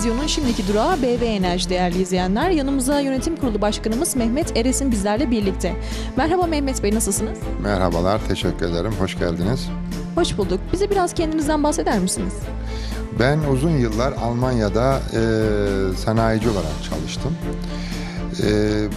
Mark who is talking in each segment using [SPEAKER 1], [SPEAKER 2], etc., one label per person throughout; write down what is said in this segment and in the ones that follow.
[SPEAKER 1] Sektörde vizyonun şimdiki durağı BV Enerji değerli izleyenler. Yanımıza yönetim kurulu başkanımız Mehmet Eres'in bizlerle birlikte. Merhaba Mehmet Bey nasılsınız?
[SPEAKER 2] Merhabalar, teşekkür ederim. Hoş geldiniz.
[SPEAKER 1] Hoş bulduk. Bize biraz kendinizden bahseder misiniz?
[SPEAKER 2] Ben uzun yıllar Almanya'da e, sanayici olarak çalıştım. E,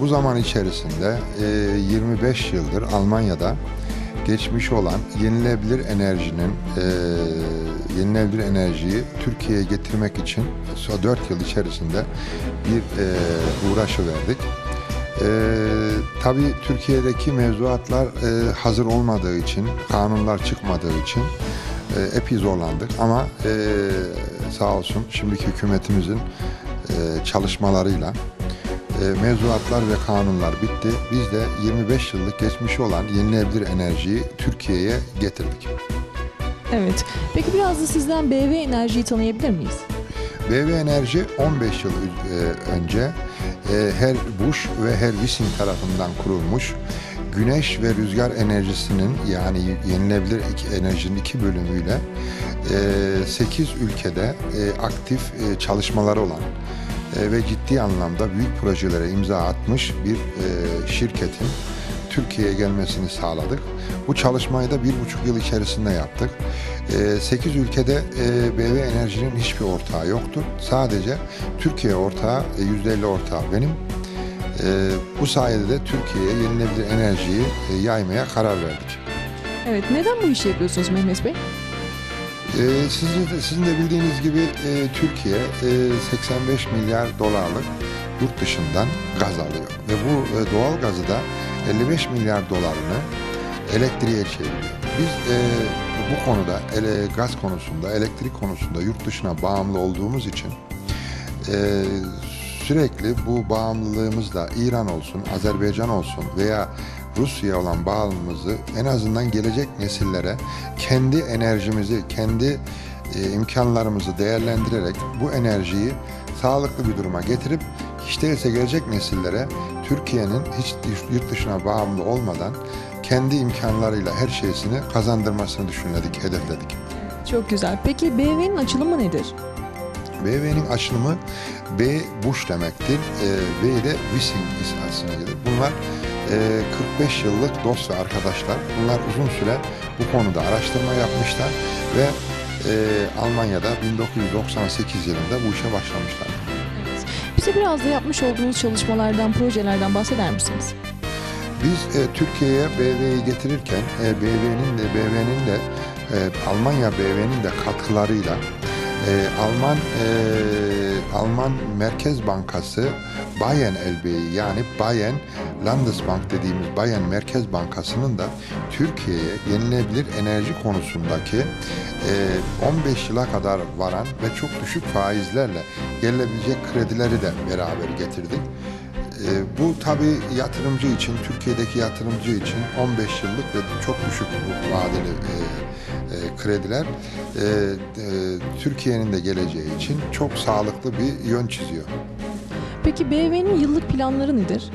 [SPEAKER 2] bu zaman içerisinde e, 25 yıldır Almanya'da geçmiş olan yenilebilir enerjinin e, yenilebilir enerjiyi Türkiye'ye getirmek için 4 yıl içerisinde bir e, uğraşı verdik. Ee, tabii Türkiye'deki mevzuatlar e, hazır olmadığı için, kanunlar çıkmadığı için e, epey zorlandık. Ama e, sağ olsun şimdiki hükümetimizin e, çalışmalarıyla e, mevzuatlar ve kanunlar bitti. Biz de 25 yıllık geçmişi olan yenilenebilir enerjiyi Türkiye'ye getirdik.
[SPEAKER 1] Evet. Peki biraz da sizden BV Enerji'yi tanıyabilir miyiz?
[SPEAKER 2] BV Enerji 15 yıl e, önce e, her Bush ve her Wissing tarafından kurulmuş güneş ve rüzgar enerjisinin yani yenilebilir enerjinin iki bölümüyle e, 8 ülkede e, aktif e, çalışmaları olan e, ve ciddi anlamda büyük projelere imza atmış bir e, şirketin Türkiye'ye gelmesini sağladık. Bu çalışmayı da bir buçuk yıl içerisinde yaptık. 8 ülkede e, BV Enerji'nin hiçbir ortağı yoktur. Sadece Türkiye ortağı, e, %50 ortağı benim. E, Bu sayede de Türkiye'ye yenilenebilir enerjiyi e, yaymaya karar verdik.
[SPEAKER 1] Evet. Neden bu işi yapıyorsunuz Mehmet Bey?
[SPEAKER 2] E, Sizin de, sizin de bildiğiniz gibi e, Türkiye e, 85 milyar dolarlık yurt dışından gaz alıyor. Ve bu e, doğal gazı da 55 milyar dolarını elektriğe çeviriyor. Biz e, bu konuda ele, gaz konusunda, elektrik konusunda yurt dışına bağımlı olduğumuz için e, sürekli bu bağımlılığımızda İran olsun, Azerbaycan olsun veya Rusya olan bağımlılığımızı en azından gelecek nesillere kendi enerjimizi, kendi e, imkanlarımızı değerlendirerek bu enerjiyi sağlıklı bir duruma getirip hiç değilse gelecek nesillere Türkiye'nin hiç yurt dışına bağımlı olmadan kendi imkanlarıyla her şeysini kazandırmasını düşünledik, hedefledik.
[SPEAKER 1] Çok güzel. Peki BV'nin açılımı nedir?
[SPEAKER 2] BV'nin açılımı B Bush demektir. E, B de Wissing ismine gelir. Bunlar 45 yıllık dost ve arkadaşlar. Bunlar uzun süre bu konuda araştırma yapmışlar ve e, Almanya'da 1998 yılında bu işe başlamışlar.
[SPEAKER 1] Evet. Bize biraz da yapmış olduğunuz çalışmalardan, projelerden bahseder misiniz?
[SPEAKER 2] Biz e, Türkiye'ye BV'yi getirirken e, BV'nin de BV'nin de e, Almanya BV'nin de katkılarıyla e, Alman e, Alman Merkez Bankası Bayern LB'yi yani Bayern Landesbank dediğimiz Bayern Merkez Bankası'nın da Türkiye'ye yenilenebilir enerji konusundaki e, 15 yıla kadar varan ve çok düşük faizlerle gelebilecek kredileri de beraber getirdik. E, bu tabii yatırımcı için, Türkiye'deki yatırımcı için 15 yıllık ve çok düşük vadeli e, e, krediler e, e, Türkiye'nin de geleceği için çok sağlıklı bir yön çiziyor.
[SPEAKER 1] Peki BV'nin yıllık planları nedir?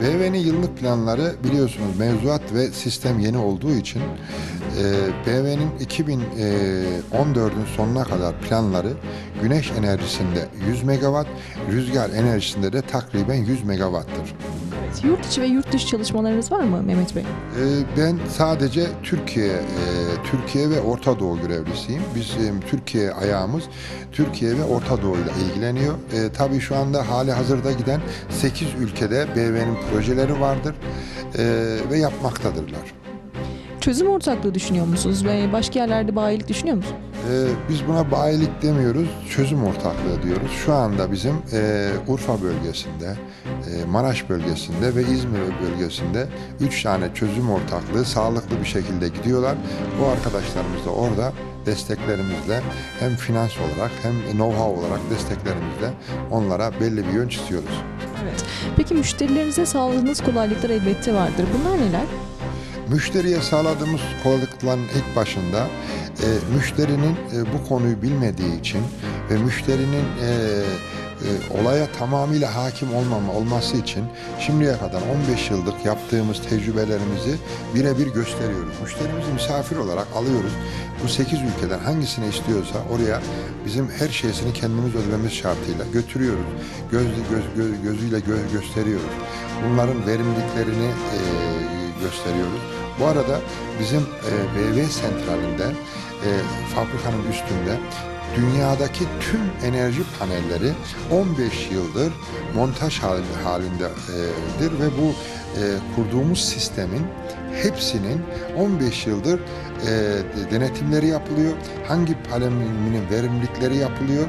[SPEAKER 2] BV'nin yıllık planları biliyorsunuz mevzuat ve sistem yeni olduğu için e, BV'nin 2014'ün sonuna kadar planları güneş enerjisinde 100 megawatt, rüzgar enerjisinde de takriben 100 megawattır.
[SPEAKER 1] Evet. Yurt içi ve yurt dışı çalışmalarınız var mı Mehmet Bey?
[SPEAKER 2] Ee, Ben sadece Türkiye, e, Türkiye ve Orta Doğu görevlisiyim. Bizim Türkiye ayağımız Türkiye ve Orta Doğu ile ilgileniyor. E, tabii şu anda hali hazırda giden 8 ülkede BV'nin projeleri vardır e, ve yapmaktadırlar.
[SPEAKER 1] Çözüm ortaklığı düşünüyor musunuz ve başka yerlerde bayilik düşünüyor musunuz?
[SPEAKER 2] Ee, Biz buna bayilik demiyoruz, çözüm ortaklığı diyoruz. Şu anda bizim e, Urfa bölgesinde, e, Maraş bölgesinde ve İzmir bölgesinde üç tane çözüm ortaklığı sağlıklı bir şekilde gidiyorlar. Bu arkadaşlarımız da orada desteklerimizle hem finans olarak hem know-how olarak desteklerimizle onlara belli bir yön çiziyoruz.
[SPEAKER 1] Evet. Peki müşterilerinize sağladığınız kolaylıklar elbette vardır. Bunlar neler?
[SPEAKER 2] Müşteriye sağladığımız kolaylıkların ilk başında e, müşterinin e, bu konuyu bilmediği için ve müşterinin e, e, olaya tamamıyla hakim olmama olması için şimdiye kadar 15 yıllık yaptığımız tecrübelerimizi birebir gösteriyoruz. Müşterimizi misafir olarak alıyoruz. Bu 8 ülkeden hangisini istiyorsa oraya bizim her şeysini kendimiz ödememiz şartıyla götürüyoruz. Göz, göz, göz- gözüyle gö- gösteriyoruz. Bunların verimliliklerini e, gösteriyoruz. Bu arada bizim e, BV sentralinde e, fabrikanın üstünde dünyadaki tüm enerji panelleri 15 yıldır montaj hal- halindedir ve bu e, kurduğumuz sistemin hepsinin 15 yıldır e, denetimleri yapılıyor. Hangi paneminin verimlilikleri yapılıyor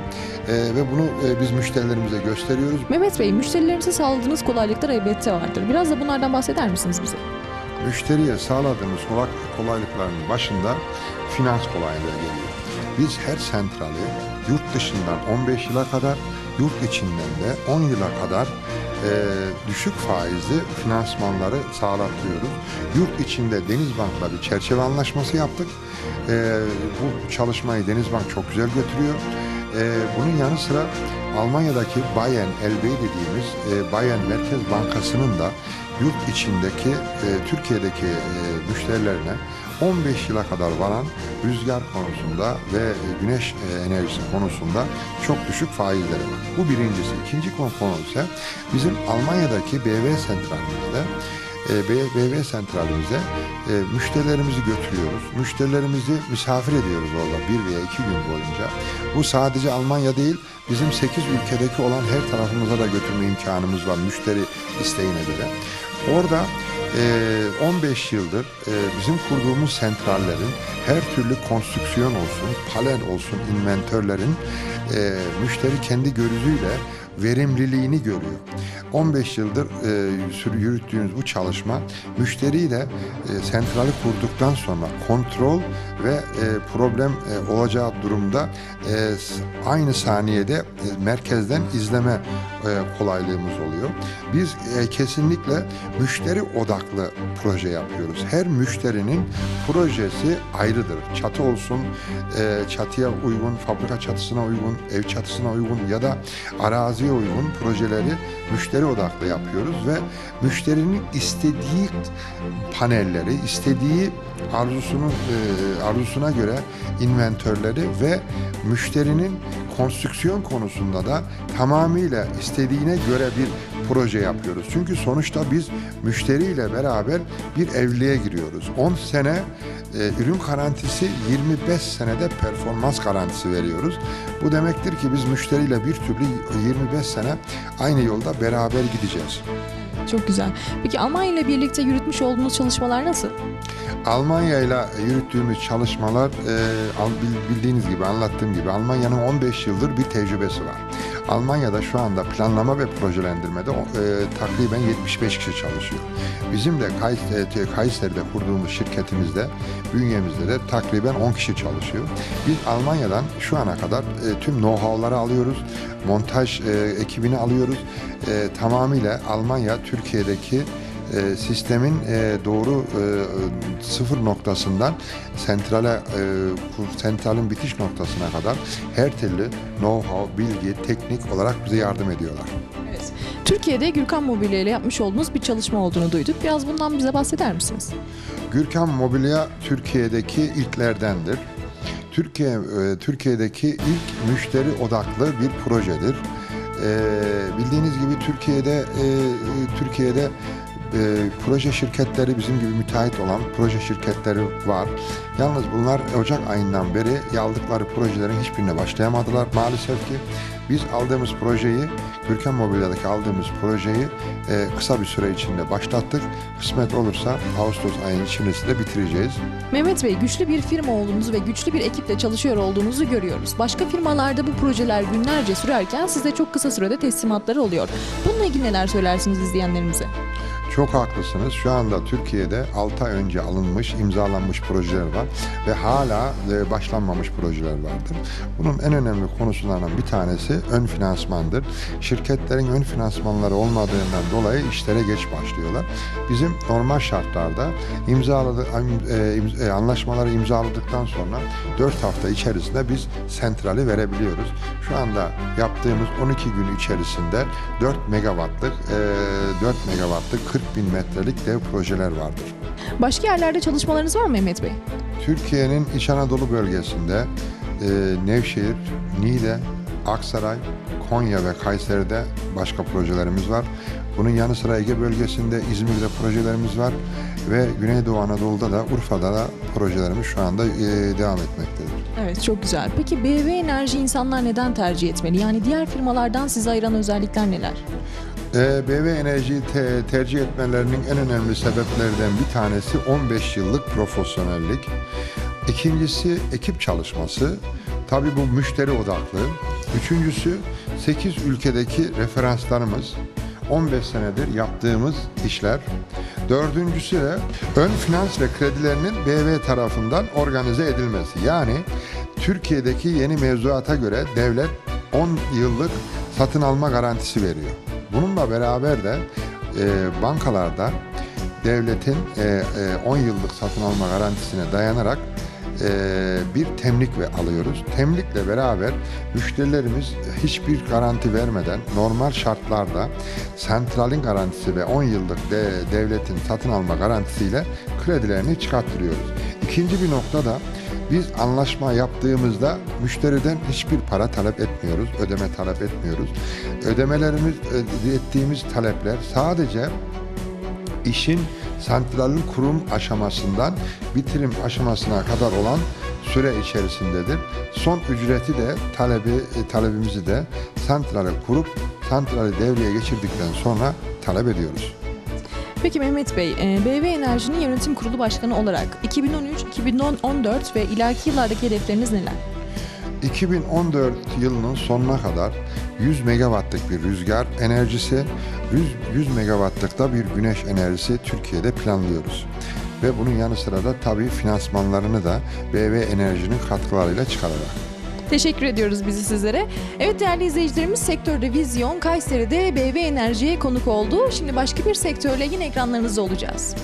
[SPEAKER 2] e, ve bunu e, biz müşterilerimize gösteriyoruz.
[SPEAKER 1] Mehmet Bey, müşterilerimize sağladığınız kolaylıklar elbette vardır. Biraz da bunlardan bahseder misiniz bize?
[SPEAKER 2] Müşteriye sağladığımız kolay- kolaylıkların başında finans kolaylığı geliyor. Biz her sentrali yurt dışından 15 yıla kadar, yurt içinden de 10 yıla kadar e, düşük faizli finansmanları sağlatıyoruz. Yurt içinde Denizbank'la bir çerçeve anlaşması yaptık. E, bu çalışmayı Denizbank çok güzel götürüyor. E, bunun yanı sıra Almanya'daki Bayern LB dediğimiz e, Bayern Merkez Bankası'nın da yurt içindeki e, Türkiye'deki e, müşterilerine 15 yıla kadar varan rüzgar konusunda ve güneş e, enerjisi konusunda çok düşük faizleri var. Bu birincisi. İkinci konu ise bizim Almanya'daki BV sentralimizde e, BV sentralimize e, müşterilerimizi götürüyoruz. Müşterilerimizi misafir ediyoruz orada bir veya iki gün boyunca. Bu sadece Almanya değil, bizim 8 ülkedeki olan her tarafımıza da götürme imkanımız var müşteri isteğine göre. Orada e, 15 yıldır e, bizim kurduğumuz sentrallerin her türlü konstrüksiyon olsun, panel olsun, inventörlerin e, müşteri kendi gözüyle verimliliğini görüyor. 15 yıldır e, yürüttüğümüz bu çalışma müşteriyle e, sentrali kurduktan sonra kontrol ve e, problem e, olacağı durumda e, aynı saniyede e, merkezden izleme e, kolaylığımız oluyor. Biz e, kesinlikle müşteri odaklı proje yapıyoruz. Her müşterinin projesi ayrıdır. Çatı olsun, e, çatıya uygun, fabrika çatısına uygun, ev çatısına uygun ya da araziye uygun projeleri müşteri odaklı yapıyoruz ve müşterinin istediği panelleri, istediği arzusunu e, arzusuna göre inventörleri ve müşterinin konstrüksiyon konusunda da tamamıyla istediğine göre bir proje yapıyoruz. Çünkü sonuçta biz müşteriyle beraber bir evliliğe giriyoruz. 10 sene e, ürün garantisi 25 senede performans garantisi veriyoruz. Bu demektir ki biz müşteriyle bir türlü 25 sene aynı yolda beraber gideceğiz.
[SPEAKER 1] Çok güzel. Peki Almanya ile birlikte yürütmüş olduğunuz çalışmalar nasıl?
[SPEAKER 2] Almanya ile yürüttüğümüz çalışmalar e, bildiğiniz gibi anlattığım gibi Almanya'nın 15 yıldır bir tecrübesi var. Almanya'da şu anda planlama ve projelendirmede e, takriben 75 kişi çalışıyor. Bizim de e, Kayseri'de kurduğumuz şirketimizde, bünyemizde de takriben 10 kişi çalışıyor. Biz Almanya'dan şu ana kadar e, tüm know-how'ları alıyoruz, montaj e, ekibini alıyoruz. E, tamamıyla Almanya Türkiye'deki e, sistemin e, doğru e, sıfır noktasından sentrale e, sentralin bitiş noktasına kadar her türlü know-how, bilgi, teknik olarak bize yardım ediyorlar.
[SPEAKER 1] Evet. Türkiye'de Gürkan Mobilya ile yapmış olduğunuz bir çalışma olduğunu duyduk. Biraz bundan bize bahseder misiniz?
[SPEAKER 2] Gürkan Mobilya Türkiye'deki ilklerdendir. Türkiye e, Türkiye'deki ilk müşteri odaklı bir projedir. E, bildiğiniz gibi Türkiye'de e, Türkiye'de e, proje şirketleri bizim gibi müteahhit olan proje şirketleri var. Yalnız bunlar Ocak ayından beri aldıkları projelerin hiçbirine başlayamadılar maalesef ki. Biz aldığımız projeyi, Gürkan Mobilya'daki aldığımız projeyi e, kısa bir süre içinde başlattık. Kısmet olursa Ağustos ayının içerisinde bitireceğiz.
[SPEAKER 1] Mehmet Bey, güçlü bir firma olduğunuzu ve güçlü bir ekiple çalışıyor olduğunuzu görüyoruz. Başka firmalarda bu projeler günlerce sürerken sizde çok kısa sürede teslimatları oluyor. Bununla ilgili neler söylersiniz izleyenlerimize?
[SPEAKER 2] Çok haklısınız. Şu anda Türkiye'de 6 ay önce alınmış, imzalanmış projeler var ve hala e, başlanmamış projeler vardır. Bunun en önemli konusundan bir tanesi ön finansmandır. Şirketlerin ön finansmanları olmadığından dolayı işlere geç başlıyorlar. Bizim normal şartlarda imzaladı, e, e, anlaşmaları imzaladıktan sonra 4 hafta içerisinde biz sentrali verebiliyoruz. Şu anda yaptığımız 12 gün içerisinde 4 megawattlık, e, 4 megawattlık 40 bin metrelik dev projeler vardır.
[SPEAKER 1] Başka yerlerde çalışmalarınız var mı Mehmet Bey?
[SPEAKER 2] Türkiye'nin İç Anadolu bölgesinde e, Nevşehir, Niğde, Aksaray, Konya ve Kayseri'de başka projelerimiz var. Bunun yanı sıra Ege bölgesinde İzmir'de projelerimiz var ve Güneydoğu Anadolu'da da Urfa'da da projelerimiz şu anda e, devam etmektedir.
[SPEAKER 1] Evet çok güzel. Peki BV Enerji insanlar neden tercih etmeli? Yani diğer firmalardan sizi ayıran özellikler neler?
[SPEAKER 2] Ee, BV Enerji'yi te- tercih etmelerinin en önemli sebeplerden bir tanesi 15 yıllık profesyonellik. İkincisi ekip çalışması. Tabii bu müşteri odaklı. Üçüncüsü 8 ülkedeki referanslarımız. 15 senedir yaptığımız işler. Dördüncüsü de ön finans ve kredilerinin BV tarafından organize edilmesi. Yani Türkiye'deki yeni mevzuata göre devlet 10 yıllık satın alma garantisi veriyor. Bununla beraber de e, bankalarda devletin e, e, 10 yıllık satın alma garantisine dayanarak e, bir temlik ve alıyoruz. Temlikle beraber müşterilerimiz hiçbir garanti vermeden normal şartlarda sentralin garantisi ve 10 yıllık de, devletin satın alma garantisiyle kredilerini çıkarttırıyoruz. İkinci bir nokta da biz anlaşma yaptığımızda müşteriden hiçbir para talep etmiyoruz, ödeme talep etmiyoruz. Ödemelerimiz, e, ettiğimiz talepler sadece işin santralin kurum aşamasından bitirim aşamasına kadar olan süre içerisindedir. Son ücreti de talebi e, talebimizi de santrale kurup santrali devreye geçirdikten sonra talep ediyoruz.
[SPEAKER 1] Peki Mehmet Bey, e, BV Enerji'nin yönetim kurulu başkanı olarak 2013, 2014 ve ileriki yıllardaki hedefleriniz neler?
[SPEAKER 2] 2014 yılının sonuna kadar 100 megawattlık bir rüzgar enerjisi, 100, 100 megawattlık da bir güneş enerjisi Türkiye'de planlıyoruz. Ve bunun yanı sıra da tabii finansmanlarını da BV Enerji'nin katkılarıyla çıkararak.
[SPEAKER 1] Teşekkür ediyoruz bizi sizlere. Evet değerli izleyicilerimiz sektörde Vizyon Kayseri'de BV Enerji'ye konuk oldu. Şimdi başka bir sektörle yine ekranlarınızda olacağız.